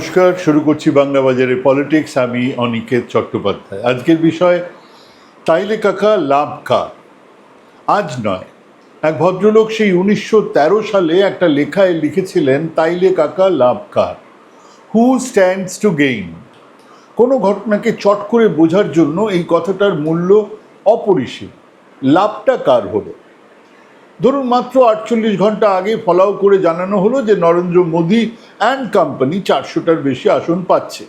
নমস্কার, শুরু করছি বাংলা বাজারে পলিটিক্স আমি অনিকেত চট্টোপাধ্যায়। আজকের বিষয়, তাইলে কাকা, লাভ কা আজ নয়। এক ভদ্রলোক সেই উনিশশো তেরো সালে একটা লেখায় লিখেছিলেন, তাইলে কাকা, লাভ কার? হু স্ট্যান্ডস টু গেইন কোনো ঘটনাকে চট করে বোঝার জন্য এই কথাটার মূল্য অপরিসীম। লাভটা কার হলো? ধরুন মাত্র আটচল্লিশ ঘণ্টা আগে ফলাও করে জানানো হলো যে নরেন্দ্র মোদী অ্যান্ড কোম্পানি চারশোটার বেশি আসন পাচ্ছে।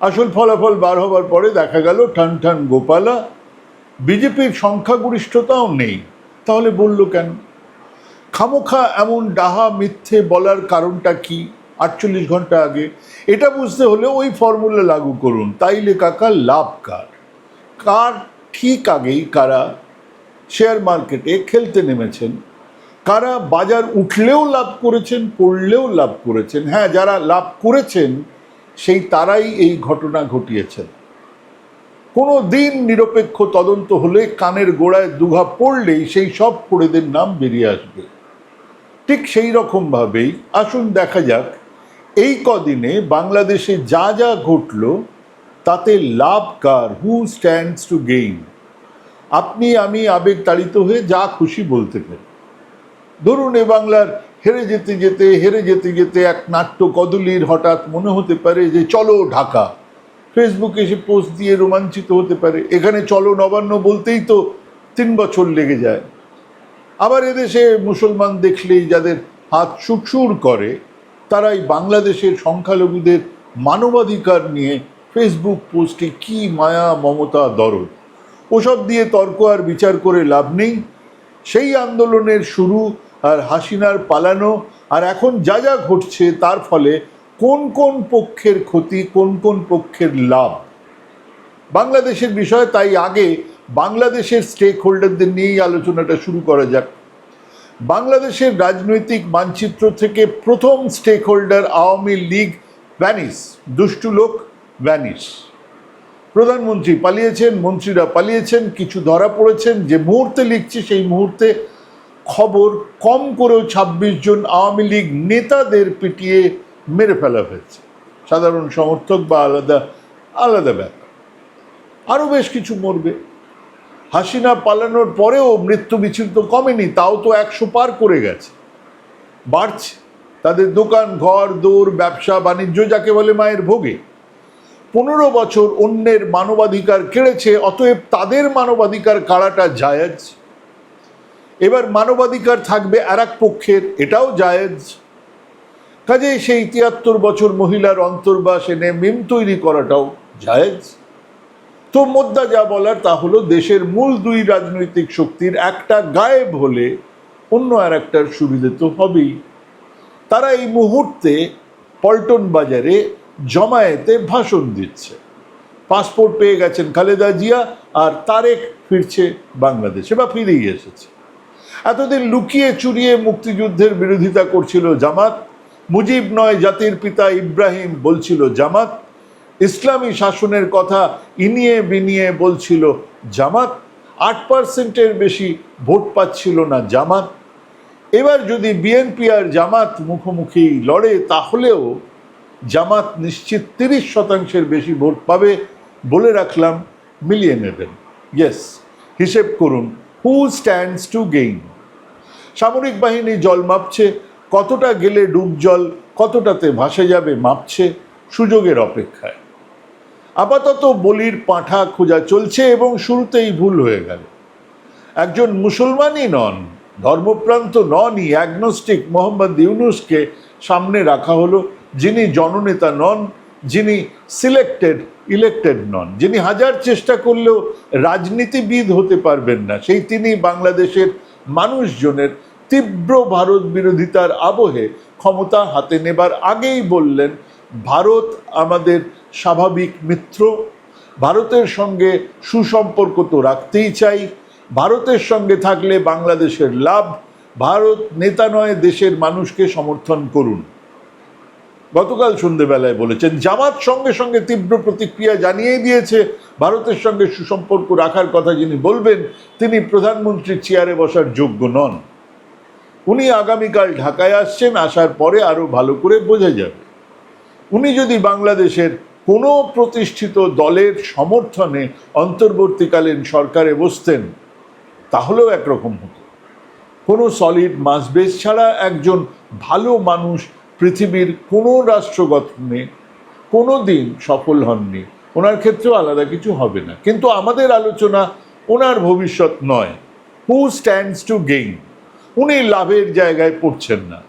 আসল ফলাফল বার হবার পরে দেখা গেল ঠান ঠান গোপালা। বিজেপির সংখ্যাগরিষ্ঠতাও নেই। তাহলে বলল কেন? খামোখা এমন ডাহা মিথ্যে বলার কারণটা কি? আটচল্লিশ ঘণ্টা আগে। এটা বুঝতে হলে ওই ফর্মুলা লাগু করুন। তাইলে কাকা লাভ কার? কার ঠিক আগেই কারা? শেয়ার মার্কেটে খেলতে নেমেছেন। কারা বাজার উঠলেও লাভ করেছেন, পড়লেও লাভ করেছেন। হ্যাঁ যারা লাভ করেছেন, সেই তারাই এই ঘটনা ঘটিয়েছেন। কোনো দিন নিরপেক্ষ তদন্ত হলে কানের গোড়ায় দুঘা পড়লেই সেই সব পড়েদের নাম বেরিয়ে আসবে। ঠিক সেই রকমভাবেই, আসুন দেখা যাক, এই কদিনে বাংলাদেশে যা যা ঘটল, তাতে লাভ কার? হু স্ট্যান্ডস টু গেইন আপনি, আমি আবেগ তাড়িত হয়ে যা খুশি বলতে পারি ধরুন এ বাংলার হেরে যেতে যেতে, হেরে যেতে যেতে এক নাট্য কদলির হঠাৎ মনে হতে পারে যে চলো ঢাকা। ফেসবুকে এসে পোস্ট দিয়ে রোমাঞ্চিত হতে পারে। এখানে চলো নবান্ন বলতেই তো তিন বছর লেগে যায়। আবার এদেশে মুসলমান দেখলেই যাদের হাত সুটসুর করে, তারাই বাংলাদেশের সংখ্যালঘুদের মানবাধিকার নিয়ে ফেসবুক পোস্টে কি মায়া, মমতা, দরদ। ওসব দিয়ে তর্ক আর বিচার করে লাভ নেই। সেই আন্দোলনের শুরু আর হাসিনার পালানো আর এখন যা যা ঘটছে তার ফলে কোন কোন পক্ষের ক্ষতি, কোন কোন পক্ষের লাভ? বাংলাদেশের বিষয় তাই আগে বাংলাদেশের স্টেক হোল্ডারদের নিয়েই আলোচনাটা শুরু করা যাক। বাংলাদেশের রাজনৈতিক মানচিত্র থেকে প্রথম stakeholder Awami League vanish দুষ্টু লোক ভ্যানিস প্রধানমন্ত্রী পালিয়েছেন, মন্ত্রীরা পালিয়েছেন, কিছু ধরা পড়েছেন। যে মুহূর্তে লিখছি সেই মুহূর্তে খবর কম করেও ছাব্বিশ জন আওয়ামী লীগ নেতাদের পিটিয়ে মেরে ফেলা হয়েছে। সাধারণ সমর্থক বা আলাদা আলাদা ব্যাপার। আরও বেশ কিছু মরবে। হাসিনা পালানোর পরেও মৃত্যু মিছিল তো কমেনি, তাও তো একশো পার করে গেছে। বাড়ছে। তাদের দোকান, ঘর, দৌড়, ব্যবসা, বাণিজ্য, যাকে বলে মায়ের ভোগে। পনেরো বছর অন্যের মানবাধিকার কেড়েছে, অতএব তাদের মানবাধিকার কাড়াটা জায়েজ। এবার মানবাধিকার থাকবে আর পক্ষের, এটাও জায়েজ। কাজেই সেই তিয়াত্তর বছর মহিলার অন্তর্বাস এনে মিম তৈরি করাটাও জায়েজ। তো মোদ্দা যা বলার তা হলো, দেশের মূল দুই রাজনৈতিক শক্তির একটা গায়েব হলে অন্য আর একটার সুবিধে তো হবেই। তারা এই মুহূর্তে পল্টন বাজারে জমায়েতে ভাষণ দিচ্ছে। পাসপোর্ট পেয়ে গেছেন খালেদা জিয়া আর তারেক ফিরছে বাংলাদেশে বা ফিরেই এসেছে। এতদিন লুকিয়ে চুরিয়ে মুক্তিযুদ্ধের বিরোধিতা করছিল জামাত। মুজিব নয় জাতির পিতা ইব্রাহিম বলছিল জামাত। ইসলামী শাসনের কথা ইনিয়ে বিনিয়ে বলছিল জামাত। আট পার্সেন্টের বেশি ভোট পাচ্ছিল না জামাত। এবার যদি বিএনপি আর জামাত মুখোমুখি লড়ে তাহলেও জামাত নিশ্চিত তিরিশ শতাংশের বেশি ভোট পাবে বলে রাখলাম, মিলিয়ে নেবেন। ইয়েস হিসেব করুন হু স্ট্যান্ডস টু গেইন সামরিক বাহিনী জল মাপছে, কতটা গেলে ডুব জল, কতটাতে ভাসে যাবে মাপছে, সুযোগের অপেক্ষায়। আপাতত বলির পাঁঠা খোঁজা চলছে এবং শুরুতেই ভুল হয়ে গেল। একজন মুসলমানই নন, ধর্মপ্রান্ত ননই অ্যাগনোস্টিক মোহাম্মদ ইউনুসকে সামনে রাখা হলো যিনি জননেতা নন, যিনি সিলেক্টেড ইলেক্টেড নন, যিনি হাজার চেষ্টা করলেও রাজনীতিবিদ হতে পারবেন না, সেই তিনি বাংলাদেশের মানুষজনের তীব্র ভারত বিরোধিতার আবহে ক্ষমতা হাতে নেবার আগেই বললেন, ভারত আমাদের স্বাভাবিক মিত্র, ভারতের সঙ্গে সুসম্পর্ক তো রাখতেই চাই, ভারতের সঙ্গে থাকলে বাংলাদেশের লাভ, ভারত নেতা নয়, দেশের মানুষকে সমর্থন করুন। গতকাল সন্ধেবেলায় বলেছেন, জামাত সঙ্গে সঙ্গে তীব্র প্রতিক্রিয়া জানিয়ে দিয়েছে, ভারতের সঙ্গে সুসম্পর্ক রাখার কথা যিনি বলবেন, তিনি প্রধানমন্ত্রীর চেয়ারে বসার যোগ্য নন। উনি আগামীকাল ঢাকায় আসছেন, আসার পরে আরও ভালো করে বোঝা যাবে। উনি যদি বাংলাদেশের কোনো প্রতিষ্ঠিত দলের সমর্থনে অন্তর্বর্তীকালীন সরকারে বসতেন, তাহলেও একরকম হতো। কোনো সলিড মাস বেস ছাড়া একজন ভালো মানুষ পৃথিবীর কোনো রাষ্ট্র গঠনে কোনো দিন সফল হননি। ওনার ক্ষেত্রেও আলাদা কিছু হবে না। কিন্তু আমাদের আলোচনা ওনার ভবিষ্যৎ নয়। হু স্ট্যান্ডস টু গেইন উনি লাভের জায়গায় পড়ছেন না।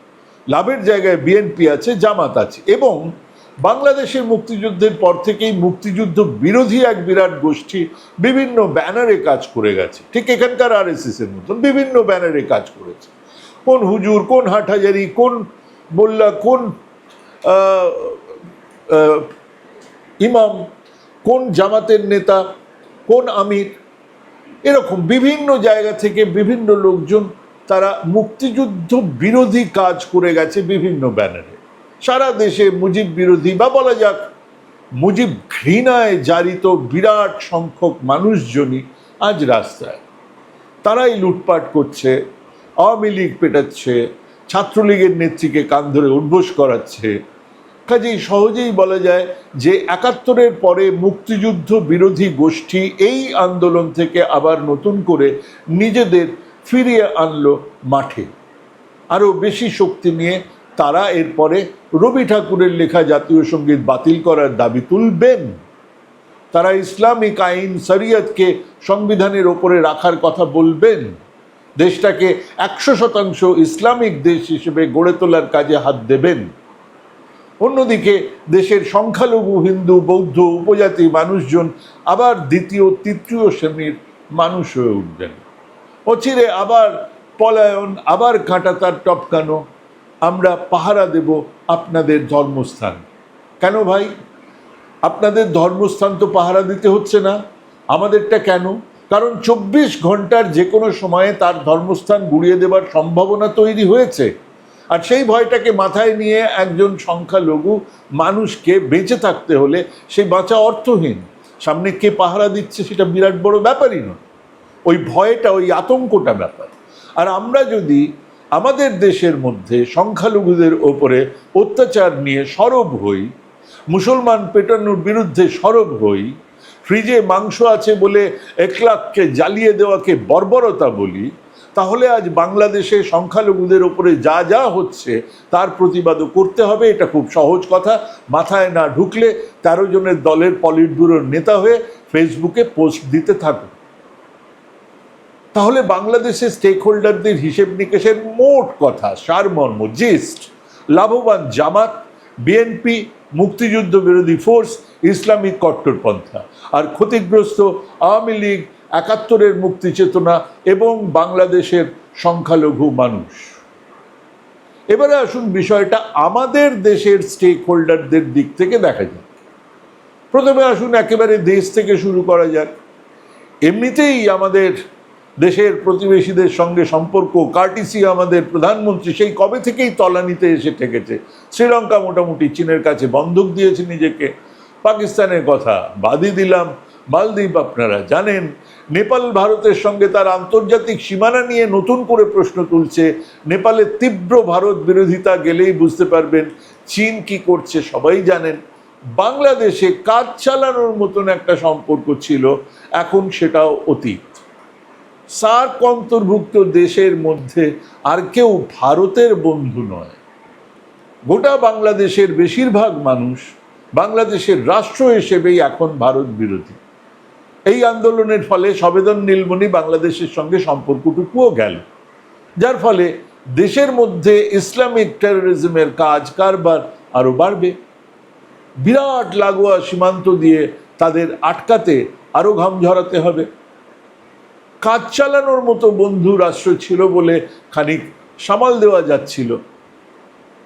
লাভের জায়গায় বিএনপি আছে, জামাত আছে। এবং বাংলাদেশের মুক্তিযুদ্ধের পর থেকেই মুক্তিযুদ্ধ বিরোধী এক বিরাট গোষ্ঠী বিভিন্ন ব্যানারে কাজ করে গেছে। ঠিক এখানকার আর এস এর মতন বিভিন্ন ব্যানারে কাজ করেছে। কোন হুজুর, কোন হাটহাজারি, কোন মোল্লা কোন ইমাম, কোন জামাতের নেতা, কোন আমির, এরকম বিভিন্ন জায়গা থেকে বিভিন্ন লোকজন তারা মুক্তিযুদ্ধ বিরোধী কাজ করে গেছে বিভিন্ন ব্যানারে। সারা দেশে মুজিব বিরোধী বা বলা যাক, মুজিব ঘৃণায় জারিত বিরাট সংখ্যক মানুষজনই আজ রাস্তায়। তারাই লুটপাট করছে, আওয়ামী লীগ পেটাচ্ছে ছাত্রলীগের নেত্রীকে কান ধরে উদ্বোস করাচ্ছে। কাজেই সহজেই বলা যায় যে, একাত্তরের পরে মুক্তিযুদ্ধ বিরোধী গোষ্ঠী এই আন্দোলন থেকে আবার নতুন করে নিজেদের ফিরিয়ে আনলো মাঠে। আরও বেশি শক্তি নিয়ে তারা এরপরে রবি ঠাকুরের লেখা জাতীয় সংগীত বাতিল করার দাবি তুলবেন। তারা ইসলামিক আইন শরিয়তকে সংবিধানের ওপরে রাখার কথা বলবেন। দেশটাকে একশো শতাংশ ইসলামিক দেশ হিসেবে গড়ে তোলার কাজে হাত দেবেন। অন্যদিকে দেশের সংখ্যালঘু হিন্দু, বৌদ্ধ, উপজাতি মানুষজন আবার দ্বিতীয়, তৃতীয় শ্রেণির মানুষ হয়ে উঠবেন। অচিরে আবার পলায়ন, আবার কাঁটা তার টপকানো, আমরা পাহারা দেব আপনাদের ধর্মস্থান। কেন ভাই? আপনাদের ধর্মস্থান তো পাহারা দিতে হচ্ছে না। আমাদেরটা কেন? কারণ চব্বিশ ঘণ্টার যে কোনো সময়ে তার ধর্মস্থান গুড়িয়ে দেবার সম্ভাবনা তৈরি হয়েছে। আর সেই ভয়টাকে মাথায় নিয়ে একজন সংখ্যালঘু মানুষকে বেঁচে থাকতে হলে সেই বাঁচা অর্থহীন। সামনে কে পাহারা দিচ্ছে সেটা বিরাট বড় ব্যাপারই নয়। ওই ভয়টা, ওই আতঙ্কটা ব্যাপার। আর আমরা যদি আমাদের দেশের মধ্যে সংখ্যালঘুদের ওপরে অত্যাচার নিয়ে সরব হই, মুসলমান পেটানোর বিরুদ্ধে সরব হই ফ্রিজে মাংস আছে বলে এক লাখকে জ্বালিয়ে দেওয়াকে বর্বরতা বলি, তাহলে আজ বাংলাদেশে সংখ্যালঘুদের ওপরে যা যা হচ্ছে, তার প্রতিবাদও করতে হবে, এটা খুব সহজ কথা। মাথায় না ঢুকলে তেরো জনের দলের পলিট ব্যুরোর নেতা হয়ে ফেসবুকে পোস্ট দিতে থাকুন। তাহলে বাংলাদেশের স্টেক হোল্ডারদের হিসেব নিকেশের মোট কথা, সারমর্ম জিস্ট লাভবান জামাত বিএনপি মুক্তিযুদ্ধ বিরোধী ফোর্স ইসলামিক কট্টরপন্থা আর ক্ষতিগ্রস্ত আওয়ামী লীগ একাত্তরের মুক্তি চেতনা এবং বাংলাদেশের সংখ্যালঘু মানুষ। এবারে আসুন বিষয়টা আমাদের দেশের স্টেক হোল্ডারদের দিক থেকে দেখা যাক। প্রথমে আসুন একেবারে দেশ থেকে শুরু করা যাক। এমনিতেই আমাদের দেশের প্রতিবেশীদের সঙ্গে সম্পর্ক কার্টিসি আমাদের প্রধানমন্ত্রী সেই কবে থেকেই তলানিতে এসে ঠেকেছে। শ্রীলঙ্কা মোটামুটি চীনের কাছে বন্ধক দিয়েছে নিজেকে। পাকিস্তানের কথা বাদই দিলাম। মালদ্বীপ আপনারা জানেন, নেপাল ভারতের সঙ্গে তার আন্তর্জাতিক সীমানা নিয়ে নতুন করে প্রশ্ন তুলছে। নেপালের তীব্র ভারত বিরোধিতা গেলেই বুঝতে পারবেন চীন কি করছে, সবাই জানেন। বাংলাদেশে কাজ চালানোর মতন একটা সম্পর্ক ছিল, এখন সেটাও অতীত। সার্ক অন্তর্ভুক্ত দেশের মধ্যে আর কেউ ভারতের বন্ধু নয়। গোটা বাংলাদেশের বেশিরভাগ মানুষ বাংলাদেশের রাষ্ট্র হিসেবেই এখন ভারত বিরোধী। এই আন্দোলনের ফলে সবেদন নীলমণি বাংলাদেশের সঙ্গে সম্পর্কটুকুও গেল, যার ফলে দেশের মধ্যে ইসলামিক টেরোরিজমের কাজ কারবার আরও বাড়বে। বিরাট লাগোয়া সীমান্ত দিয়ে তাদের আটকাতে আরও ঘাম ঝরাতে হবে। কাজ চালানোর মতো বন্ধু রাষ্ট্র ছিল বলে খানিক সামাল দেওয়া যাচ্ছিল।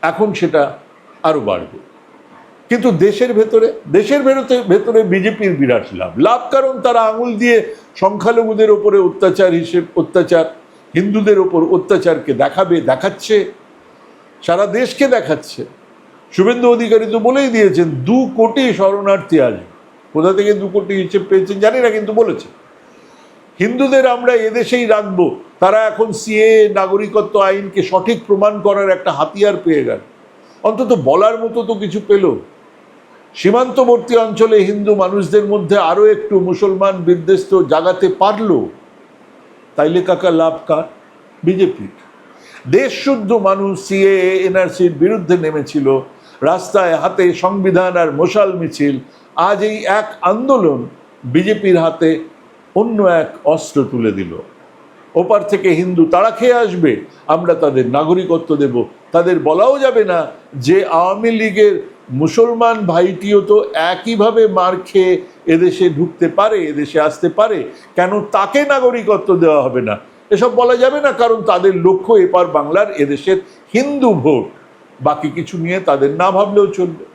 এখন সেটা আরও বাড়বে। কিন্তু দেশের ভেতরে দেশের ভেতরে ভেতরে বিজেপির বিরাট লাভ। লাভ কারণ তারা আঙুল দিয়ে সংখ্যালঘুদের ওপরে অত্যাচার হিসেব, অত্যাচার, হিন্দুদের ওপর অত্যাচারকে দেখাবে, দেখাচ্ছে, সারা দেশকে দেখাচ্ছে। শুভেন্দু অধিকারী তো বলেই দিয়েছেন, দু কোটি শরণার্থী আসবে। কোথা থেকে দু কোটি হিসেব পেয়েছেন জানি না, কিন্তু বলেছে। হিন্দুদের আমরা এদেশেই রাখব। তারা এখন সিএ নাগরিকত্ব আইনকে সঠিক প্রমাণ করার একটা হাতিয়ার পেয়ে গেল। অন্তত বলার মতো তো কিছু পেল। সীমান্তবর্তী অঞ্চলে হিন্দু মানুষদের মধ্যে আরও একটু মুসলমান বিদ্বেষ জাগাতে পারল। তাইলে কাকা লাভ কার? বিজেপি দেশ শুদ্ধ মানুষ সিএ এনআরসির বিরুদ্ধে নেমেছিল। রাস্তায় হাতে সংবিধান আর মশাল মিছিল। আজ এই এক আন্দোলন বিজেপির হাতে অন্য এক অস্ত্র তুলে দিল। ওপার থেকে হিন্দু তারা খেয়ে আসবে, আমরা তাদের নাগরিকত্ব দেব। তাদের বলাও যাবে না যে আওয়ামী লীগের মুসলমান ভাইটিও তো একইভাবে মার খেয়ে এদেশে ঢুকতে পারে, এদেশে আসতে পারে। কেন তাকে নাগরিকত্ব দেওয়া হবে না? এসব বলা যাবে না, কারণ তাদের লক্ষ্য এপার বাংলার এদেশের হিন্দু ভোট। বাকি কিছু নিয়ে তাদের না ভাবলেও চলবে।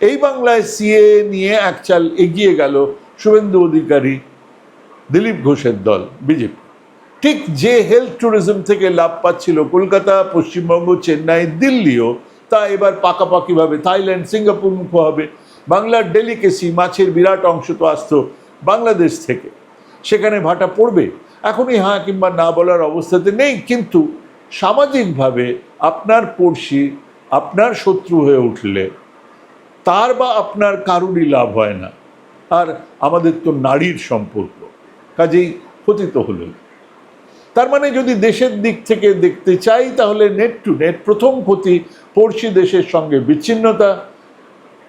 এই বাংলায় সিএ নিয়ে একচাল এগিয়ে গেল শুভেন্দু অধিকারী। দিলীপ ঘোষের দল, বিজেপি। ঠিক যে হেলথ ট্যুরিজম থেকে লাভ পাচ্ছিল কলকাতা, পশ্চিমবঙ্গ, চেন্নাই, দিল্লিও, তা এবার পাকাপাকিভাবে, থাইল্যান্ড, সিঙ্গাপুর মুখ হবে, বাংলার ডেলিকেসি মাছের বিরাট অংশ তো আসতো বাংলাদেশ থেকে। সেখানে ভাটা পড়বে, এখনই হ্যাঁ কিংবা না বলার অবস্থাতে নেই, কিন্তু সামাজিকভাবে আপনার পড়শি, আপনার শত্রু হয়ে উঠলে, তার বা আপনার কারুরই লাভ হয় না। আর আমাদের তো নারীর সম্পর্ক। কাজেই ক্ষতি তো হলোই তার মানে যদি দেশের দিক থেকে দেখতে চাই, তাহলে নেট টু নেট প্রথম ক্ষতি পড়শি দেশের সঙ্গে বিচ্ছিন্নতা,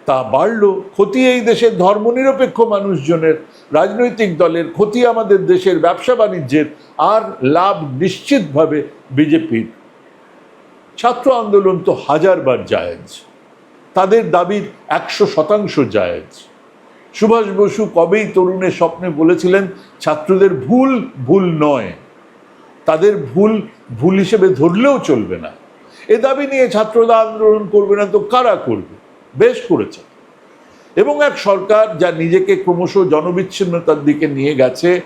তা বাড়ল। ক্ষতি এই দেশের ধর্মনিরপেক্ষ মানুষজনের, রাজনৈতিক দলের ক্ষতি আমাদের দেশের ব্যবসা বাণিজ্যের, আর লাভ নিশ্চিতভাবে বিজেপির। ছাত্র আন্দোলন তো হাজারবার জায়েজ। তাদের দাবির একশো শতাংশ জায়েজ। সুভাষ বসু কবেই তরুণের স্বপ্নে বলেছিলেন, ছাত্রদের ভুল ভুল নয়। তাদের ভুল ভুল হিসেবে ধরলেও চলবে না। এ দাবি নিয়ে ছাত্ররা আন্দোলন করবে না তো কারা করবে? বেশ করেছে। এবং এক সরকার যা নিজেকে ক্রমশ জনবিচ্ছিন্নতার দিকে নিয়ে গেছে,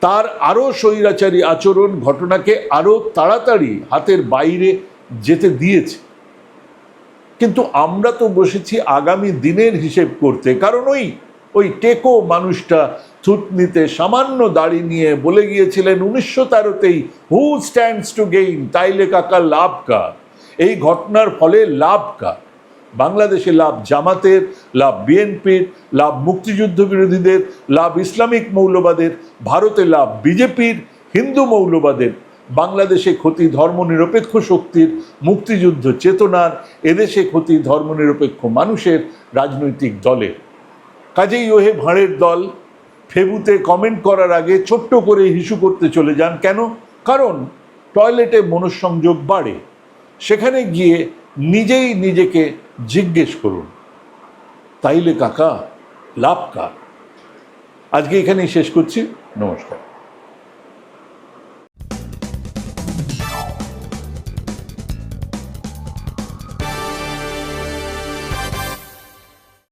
তার আরও স্বৈরাচারী আচরণ ঘটনাকে আরও তাড়াতাড়ি হাতের বাইরে যেতে দিয়েছে। কিন্তু আমরা তো বসেছি আগামী দিনের হিসেব করতে। কারণ ওই ওই টেকো মানুষটা থুতনিতে সামান্য দাড়ি নিয়ে বলে গিয়েছিলেন, উনিশশো তেরোতেই হু স্ট্যান্ডস টু গেইন তাইলে কাকা লাভ কার? এই ঘটনার ফলে লাভ কার? বাংলাদেশে লাভ জামাতের, লাভ বিএনপির, লাভ মুক্তিযুদ্ধ বিরোধীদের, লাভ ইসলামিক মৌলবাদের, ভারতে লাভ বিজেপির, হিন্দু মৌলবাদের। বাংলাদেশে ক্ষতি ধর্মনিরপেক্ষ শক্তির মুক্তিযুদ্ধ চেতনার এদেশে ক্ষতি ধর্মনিরপেক্ষ মানুষের রাজনৈতিক দলের কাজেই ওহে ভাঁড়ের দল, ফেবুতে কমেন্ট করার আগে ছোট্ট করে হিসু করতে চলে যান। কেন? কারণ টয়লেটে মনঃসংযোগ বাড়ে। সেখানে গিয়ে নিজেই নিজেকে জিজ্ঞেস করুন, তাইলে কাকা, লাভ কার? আজকে এখানেই শেষ করছি। নমস্কার।